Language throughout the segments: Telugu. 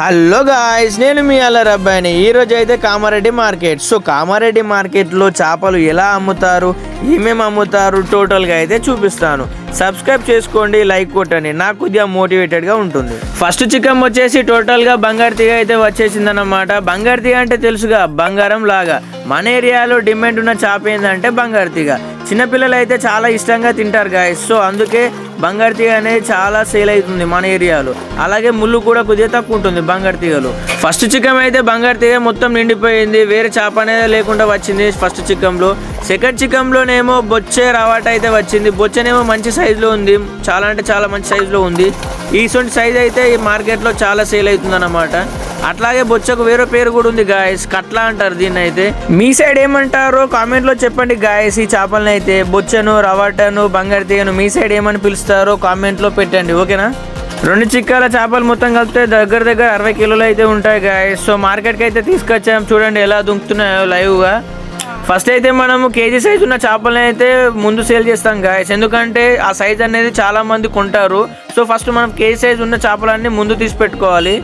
హలో గాయస్ నేను మీ అల్లర్ అబ్బాయిని ఈరోజు అయితే కామారెడ్డి మార్కెట్. సో కామారెడ్డి మార్కెట్లో చేపలు ఎలా అమ్ముతారు ఏమేమి అమ్ముతారు టోటల్గా అయితే చూపిస్తాను. సబ్స్క్రైబ్ చేసుకోండి లైక్ కొట్టండి. నాకు కొద్దిగా మోటివేటెడ్గా ఉంటుంది. ఫస్ట్ చికెన్ వచ్చేసి టోటల్గా బంగారు తీగ అయితే వచ్చేసింది అనమాట బంగారు తీగ అంటే తెలుసుగా బంగారం లాగా. మన ఏరియాలో డిమాండ్ ఉన్న చేప ఏంటంటే బంగారు తీగ. చిన్నపిల్లలు అయితే చాలా ఇష్టంగా తింటారు గాయస్ సో అందుకే బంగారు తీగ అనేది చాలా సేల్ అవుతుంది మన ఏరియాలో. అలాగే ముళ్ళు కూడా కొద్దిగా తక్కువ ఉంటుంది బంగారు తీగలు. ఫస్ట్ చికెన్ అయితే బంగారు తీగ మొత్తం నిండిపోయింది వేరే చేప అనేది లేకుండా వచ్చింది ఫస్ట్ చికెన్లో. సెకండ్ చికెన్లోనేమో బొచ్చే రవాట అయితే వచ్చింది. బొచ్చనేమో మంచి సైజులో ఉంది చాలా అంటే చాలా మంచి సైజులో ఉంది. ఈ సొంటి సైజ్ అయితే ఈ మార్కెట్లో చాలా సేల్ అవుతుంది అన్నమాట అట్లాగే బొచ్చకు వేరే పేరు కూడా ఉంది గాయస్ కట్లా అంటారు దీన్ని అయితే మీ సైడ్ ఏమంటారో కామెంట్లో చెప్పండి గాయస్ ఈ చేపలను అయితే బొచ్చను రవాటను బంగారు తీగను మీ సైడ్ ఏమని పిలుస్తారో కామెంట్లో పెట్టండి ఓకేనా? రెండు చిక్కాల చేపలు మొత్తం కలిపితే దగ్గర దగ్గర అరవై కిలోలు అయితే ఉంటాయి గాయస్ సో మార్కెట్కి అయితే తీసుకొచ్చాం. చూడండి ఎలా దుంకుతున్నాయో లైవ్గా ఫస్ట్ అయితే మనము కేజీ సైజ్ ఉన్న చేపలను అయితే ముందు సేల్ చేస్తాం గాయస్ ఎందుకంటే ఆ సైజ్ అనేది చాలామంది కొంటారు. సో ఫస్ట్ మనం కేజీ సైజ్ ఉన్న చేపలన్నీ ముందు తీసి పెట్టుకోవాలి.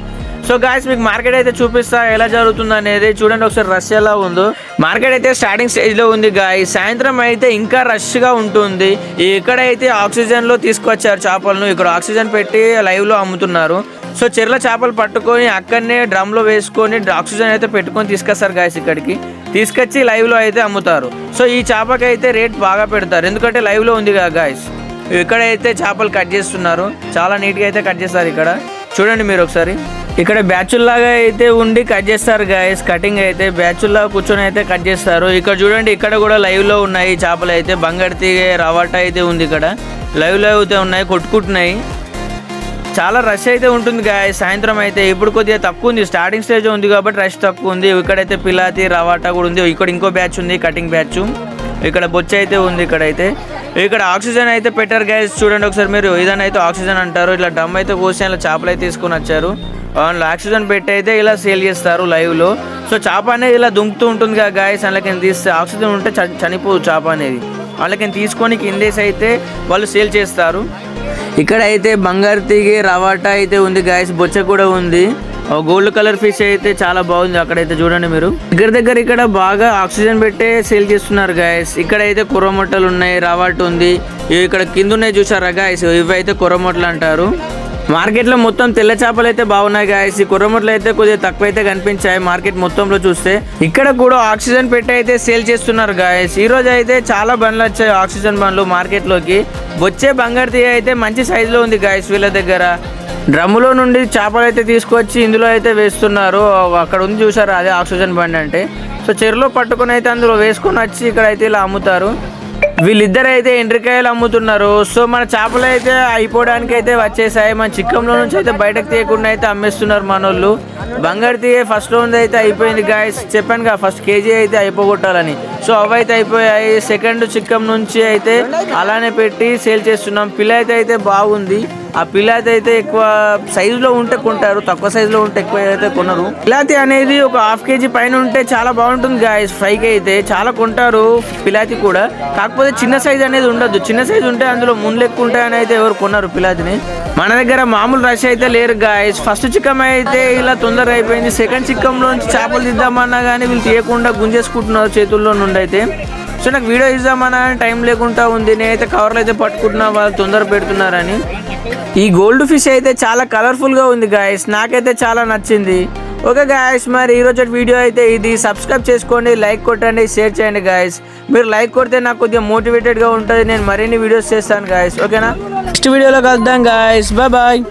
సో గాయస్ మీకు మార్కెట్ అయితే చూపిస్తా ఎలా జరుగుతుంది అనేది చూడండి ఒకసారి రష్ ఎలా ఉందో. మార్కెట్ అయితే స్టార్టింగ్ స్టేజ్లో ఉంది గాయస్ సాయంత్రం అయితే ఇంకా రష్గా ఉంటుంది. ఇక్కడ అయితే ఆక్సిజన్లో తీసుకొచ్చారు చేపలను. ఇక్కడ ఆక్సిజన్ పెట్టి లైవ్లో అమ్ముతున్నారు. సో చెర్ల చేపలు పట్టుకొని అక్కడనే డ్రమ్లో వేసుకొని ఆక్సిజన్ అయితే పెట్టుకొని తీసుకొస్తారు గాయస్ ఇక్కడికి. తీసుకొచ్చి లైవ్లో అయితే అమ్ముతారు. సో ఈ చేపకి అయితే రేట్ బాగా పెడతారు. ఎందుకంటే లైవ్లో ఉంది కదా గాయస్ ఇక్కడైతే చేపలు కట్ చేస్తున్నారు. చాలా నీట్గా అయితే కట్ చేస్తారు ఇక్కడ. చూడండి మీరు ఒకసారి. ఇక్కడ బ్యాచుల్లాగా అయితే ఉండి కట్ చేస్తారు గాయస్ కటింగ్ అయితే బ్యాచుల్లాగా కూర్చొని అయితే కట్ చేస్తారు. ఇక్కడ చూడండి ఇక్కడ కూడా లైవ్లో ఉన్నాయి చేపలు అయితే. బంగారు తీగ రవాట అయితే ఉంది ఇక్కడ. లైవ్లో అయితే ఉన్నాయి కొట్టుకుంటున్నాయి. చాలా రష్ అయితే ఉంటుంది గాయ సాయంత్రం అయితే ఇప్పుడు కొద్దిగా తక్కువ ఉంది. స్టార్టింగ్ స్టేజ్ ఉంది కాబట్టి రష్ తక్కువ ఉంది. ఇక్కడైతే పిలాతి రవాటా కూడా ఉంది. ఇక్కడ ఇంకో బ్యాచ్ ఉంది కటింగ్ బ్యాచ్ ఇక్కడ బొచ్చ అయితే ఉంది ఇక్కడైతే. ఇక్కడ ఆక్సిజన్ అయితే పెట్టారు గ్యాస్ చూడండి ఒకసారి మీరు. ఇదని అయితే ఆక్సిజన్ అంటారు. ఇట్లా డమ్ అయితే కోసి అలా చేపలు అయితే తీసుకొని వచ్చారు. అందులో ఆక్సిజన్ పెట్టి అయితే ఇలా సేల్ చేస్తారు లైవ్లో సో చేప అనేది ఇలా దుంకుతూ ఉంటుంది కదా గాయస్ అందులోకి తీస్తే ఆక్సిజన్ ఉంటే చనిపోదు చేప అనేది. వాళ్ళకి తీసుకొని కిందేసి అయితే వాళ్ళు సేల్ చేస్తారు. ఇక్కడ అయితే బంగారు తీగి రవాటా అయితే ఉంది గాయస్ బొచ్చ కూడా ఉంది. గోల్డ్ కలర్ ఫిష్ అయితే చాలా బాగుంది అక్కడైతే చూడండి మీరు. దగ్గర దగ్గర ఇక్కడ బాగా ఆక్సిజన్ పెట్టే సేల్ చేస్తున్నారు గాయస్ ఇక్కడ అయితే కుర్రమొట్టలు ఉన్నాయి రవాట్ ఉంది. ఇవి ఇక్కడ కింద ఉన్నాయి చూసారా గాయస్ ఇవి అయితే కుర్రమొట్టలు అంటారు. మార్కెట్లో మొత్తం తెల్ల చేపలు అయితే బాగున్నాయి గాయస్ ఈ కుర్రమొట్లు అయితే కొద్దిగా తక్కువ అయితే కనిపించాయి మార్కెట్ మొత్తంలో చూస్తే. ఇక్కడ కూడా ఆక్సిజన్ పెట్టి అయితే సేల్ చేస్తున్నారు గాయస్ ఈ రోజు అయితే చాలా బండ్లు వచ్చాయి ఆక్సిజన్ బండ్లు మార్కెట్లోకి. వచ్చే బంగారు తీయ అయితే మంచి సైజులో ఉంది గాయస్ వీళ్ళ దగ్గర. డ్రమ్ములో నుండి చేపలు అయితే తీసుకొచ్చి ఇందులో అయితే వేస్తున్నారు. అక్కడ ఉంది చూసారా అదే ఆక్సిజన్ బండ్ అంటే. సో చెరులో పట్టుకొని అయితే అందులో వేసుకొని వచ్చి ఇక్కడ అయితే ఇలా అమ్ముతారు. వీళ్ళిద్దరు అయితే ఎండ్రికాయలు అమ్ముతున్నారు. సో మన చేపలు అయితే అయిపోవడానికి అయితే వచ్చేసాయి. మన చిక్కంలో నుంచి అయితే బయటకు తీయకుండా అయితే అమ్మేస్తున్నారు మనోళ్ళు. బంగారు తీయ ఫస్ట్లో అయితే అయిపోయింది గాయస్ చెప్పాను కదా ఫస్ట్ కేజీ అయితే అయిపోగొట్టాలని. సో అవి అయితే అయిపోయాయి. సెకండ్ చిక్కం నుంచి అయితే అలానే పెట్టి సేల్ చేస్తున్నాం. పిల్ల అయితే అయితే బాగుంది. ఆ పిలాతి అయితే ఎక్కువ సైజులో ఉంటే కొంటారు తక్కువ సైజులో ఉంటే ఎక్కువ అయితే కొనరు. పిలాతి అనేది ఒక హాఫ్ కేజీ పైన ఉంటే చాలా బాగుంటుంది గాయస్ ఫ్రైకి అయితే చాలా కొంటారు పిలాతి కూడా. కాకపోతే చిన్న సైజ్ అనేది ఉండదు. చిన్న సైజ్ ఉంటే అందులో ముందు ఎక్కువ ఉంటాయని అయితే ఎవరు కొన్నారు పిలాతిని. మన దగ్గర మామూలు రష్ అయితే లేరు గాయస్ ఫస్ట్ చిక్కం అయితే ఇలా తొందరగా అయిపోయింది. సెకండ్ చిక్కంలో నుంచి చేపలు తీద్దామన్నా కానీ వీళ్ళు తీయకుండా గుంజేసుకుంటున్నారు చేతుల్లో నుండి అయితే. సో నాకు వీడియో ఇద్దామని టైం లేకుండా ఉంది. నేనైతే కవర్లు అయితే పట్టుకుంటున్నా వాళ్ళు తొందర పెడుతున్నారని. ఈ గోల్డ్ ఫిష్ అయితే చాలా కలర్ఫుల్గా ఉంది గాయస్ నాకైతే చాలా నచ్చింది. ఓకే గాయస్ మరి ఈరోజు వీడియో అయితే ఇది. సబ్స్క్రైబ్ చేసుకోండి లైక్ కొట్టండి షేర్ చేయండి గాయస్ మీరు లైక్ కొడితే నాకు కొద్దిగా మోటివేటెడ్గా ఉంటుంది. నేను మరిన్ని వీడియోస్ చేస్తాను గాయస్ ఓకేనా? నెక్స్ట్ వీడియోలో కలుద్దాం గాయస్ బాయ్ బాయ్